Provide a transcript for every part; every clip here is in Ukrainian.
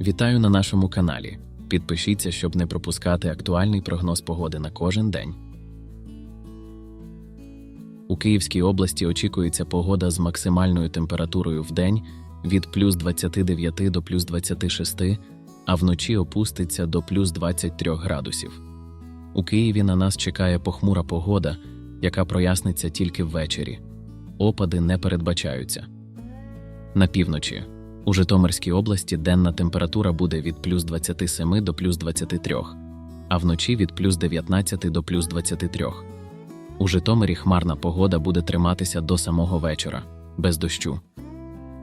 Вітаю на нашому каналі. Підпишіться, щоб не пропускати актуальний прогноз погоди на кожен день. У Київській області очікується погода з максимальною температурою в день від плюс 29 до плюс 26, а вночі опуститься до плюс 23 градусів. У Києві на нас чекає похмура погода, яка проясниться тільки ввечері. Опади не передбачаються. На півночі. У Житомирській області денна температура буде від плюс 27 до плюс 23, а вночі від плюс 19 до плюс 23. У Житомирі хмарна погода буде триматися до самого вечора, без дощу.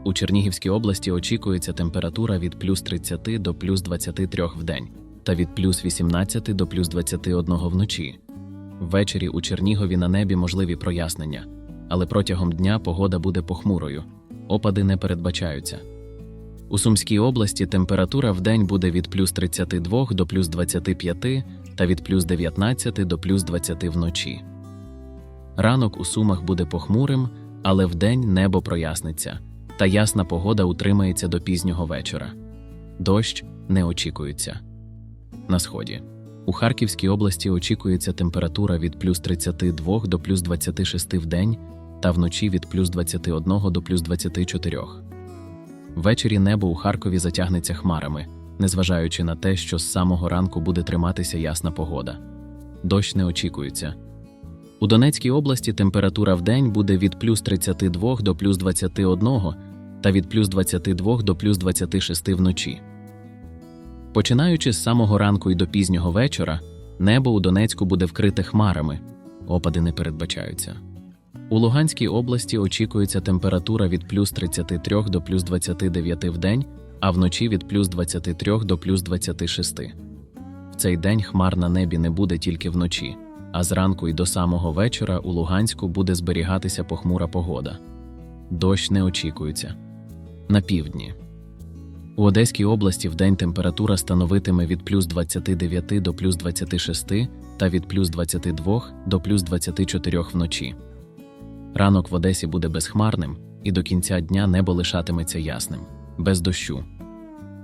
У Чернігівській області очікується температура від плюс 30 до плюс 23 в день та від плюс 18 до плюс 21 вночі. Ввечері у Чернігові на небі можливі прояснення, але протягом дня погода буде похмурою. Опади не передбачаються. У Сумській області температура в день буде від плюс 32 до плюс 25 та від плюс 19 до плюс 20 вночі. Ранок у Сумах буде похмурим, але вдень небо проясниться, та ясна погода утримається до пізнього вечора. Дощ не очікується. На сході. У Харківській області очікується температура від плюс 32 до плюс 26 в день та вночі від плюс 21 до плюс 24. Ввечері небо у Харкові затягнеться хмарами, незважаючи на те, що з самого ранку буде триматися ясна погода. Дощ не очікується. У Донецькій області температура в день буде від плюс 32 до плюс 21 та від плюс 22 до плюс 26 вночі. Починаючи з самого ранку і до пізнього вечора, небо у Донецьку буде вкрите хмарами, опади не передбачаються. У Луганській області очікується температура від плюс 33 до плюс 29 в день, а вночі від плюс 23 до плюс 26. В цей день хмар на небі не буде тільки вночі, а зранку і до самого вечора у Луганську буде зберігатися похмура погода. Дощ не очікується. На півдні. У Одеській області вдень температура становитиме від плюс 29 до плюс 26 та від плюс 22 до плюс 24 вночі. Ранок в Одесі буде безхмарним, і до кінця дня небо лишатиметься ясним, без дощу.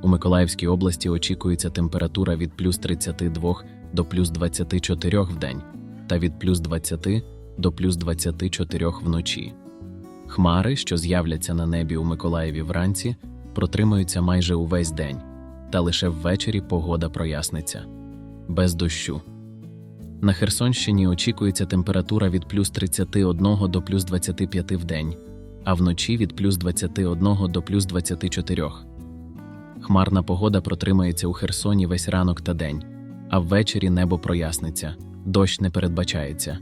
У Миколаївській області очікується температура від плюс 32 до плюс 24 в день та від плюс 20 до плюс 24 вночі. Хмари, що з'являться на небі у Миколаєві вранці, протримаються майже увесь день, та лише ввечері погода проясниться без дощу. На Херсонщині очікується температура від плюс 31 до плюс 25 в день, а вночі від плюс 21 до плюс 24. Хмарна погода протримається у Херсоні весь ранок та день, а ввечері небо проясниться, дощ не передбачається.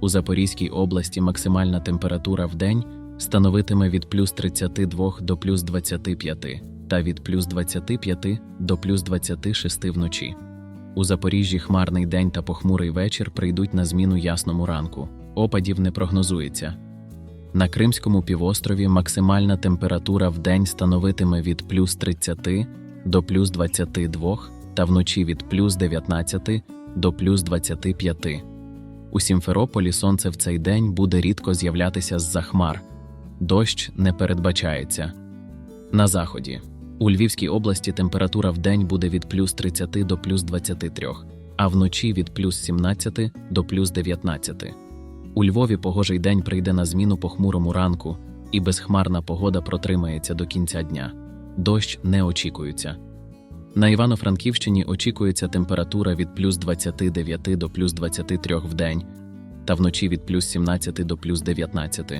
У Запорізькій області максимальна температура в день становитиме від плюс 32 до плюс 25 та від плюс 25 до плюс 26 вночі. У Запоріжжі хмарний день та похмурий вечір прийдуть на зміну ясному ранку. Опадів не прогнозується. На Кримському півострові максимальна температура в день становитиме від плюс 30 до плюс 22 та вночі від плюс 19 до плюс 25. У Сімферополі сонце в цей день буде рідко з'являтися з-за хмар. Дощ не передбачається. На заході. У Львівській області температура в день буде від плюс 30 до плюс 23, а вночі від плюс 17 до плюс 19. У Львові погожий день прийде на зміну похмурому ранку, і безхмарна погода протримається до кінця дня. Дощ не очікується. На Івано-Франківщині очікується температура від плюс 29 до плюс 23 в день, та вночі від плюс 17 до плюс 19.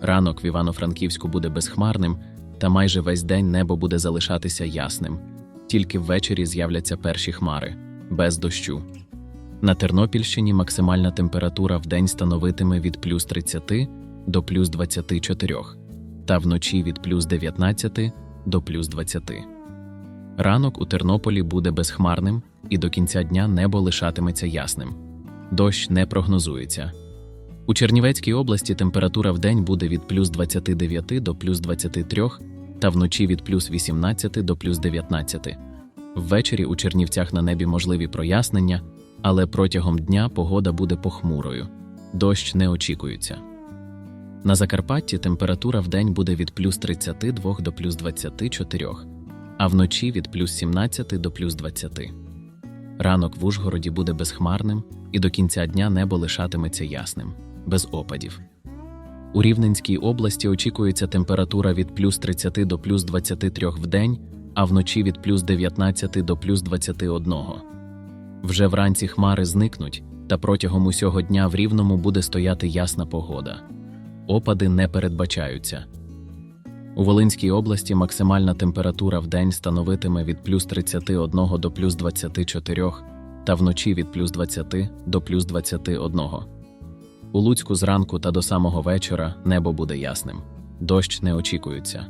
Ранок в Івано-Франківську буде безхмарним, та майже весь день небо буде залишатися ясним. Тільки ввечері з'являться перші хмари, без дощу. На Тернопільщині максимальна температура в день становитиме від плюс 30 до плюс 24, та вночі від плюс 19 до плюс 20. Ранок у Тернополі буде безхмарним, і до кінця дня небо лишатиметься ясним. Дощ не прогнозується. У Чернівецькій області температура в день буде від плюс 29 до плюс 23 та вночі від плюс 18 до плюс 19. Ввечері у Чернівцях на небі можливі прояснення, але протягом дня погода буде похмурою. Дощ не очікується. На Закарпатті температура в день буде від плюс 32 до плюс 24, а вночі від плюс 17 до плюс 20. Ранок в Ужгороді буде безхмарним, і до кінця дня небо лишатиметься ясним, без опадів. У Рівненській області очікується температура від плюс 30 до плюс 23 в день, а вночі від плюс 19 до плюс 21. Вже вранці хмари зникнуть, та протягом усього дня в Рівному буде стояти ясна погода. Опади не передбачаються. У Волинській області максимальна температура в день становитиме від плюс 31 до плюс 24, та вночі від плюс 20 до плюс 21. У Луцьку зранку та до самого вечора небо буде ясним. Дощ не очікується.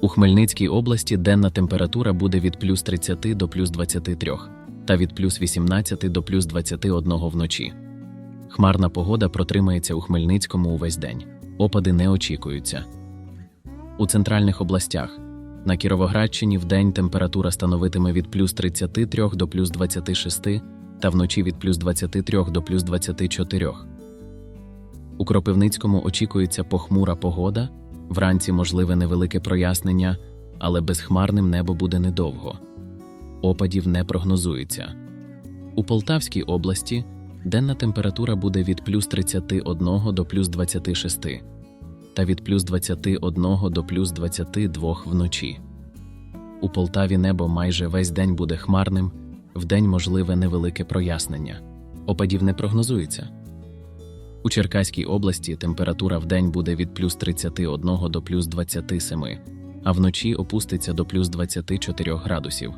У Хмельницькій області денна температура буде від плюс 30 до плюс 23 та від плюс 18 до плюс 21 вночі. Хмарна погода протримається у Хмельницькому увесь день. Опади не очікуються. У центральних областях на Кіровоградщині вдень температура становитиме від плюс 33 до плюс 26 та вночі від плюс 23 до плюс 24. У Кропивницькому очікується похмура погода, вранці можливе невелике прояснення, але безхмарним небо буде недовго. Опадів не прогнозується. У Полтавській області денна температура буде від плюс 31 до плюс 26 та від плюс 21 до плюс 22 вночі. У Полтаві небо майже весь день буде хмарним, вдень можливе невелике прояснення. Опадів не прогнозується. У Черкаській області температура вдень буде від плюс 31 до плюс 27, а вночі опуститься до плюс 24 градусів.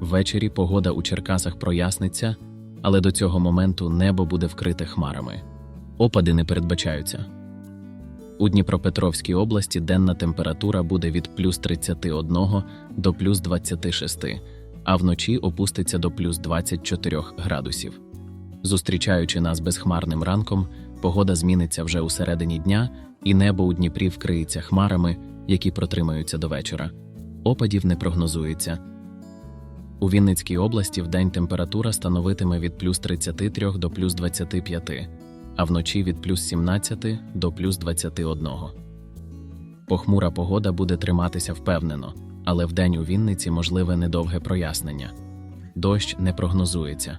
Ввечері погода у Черкасах проясниться, але до цього моменту небо буде вкрите хмарами. Опади не передбачаються. У Дніпропетровській області денна температура буде від плюс 31 до плюс 26, а вночі опуститься до плюс 24 градусів. Зустрічаючи нас безхмарним ранком, погода зміниться вже у середині дня, і небо у Дніпрі вкриється хмарами, які протримаються до вечора. Опадів не прогнозується. У Вінницькій області вдень температура становитиме від плюс 33 до плюс 25, а вночі від плюс 17 до плюс 21. Похмура погода буде триматися впевнено, але вдень у Вінниці можливе недовге прояснення. Дощ не прогнозується.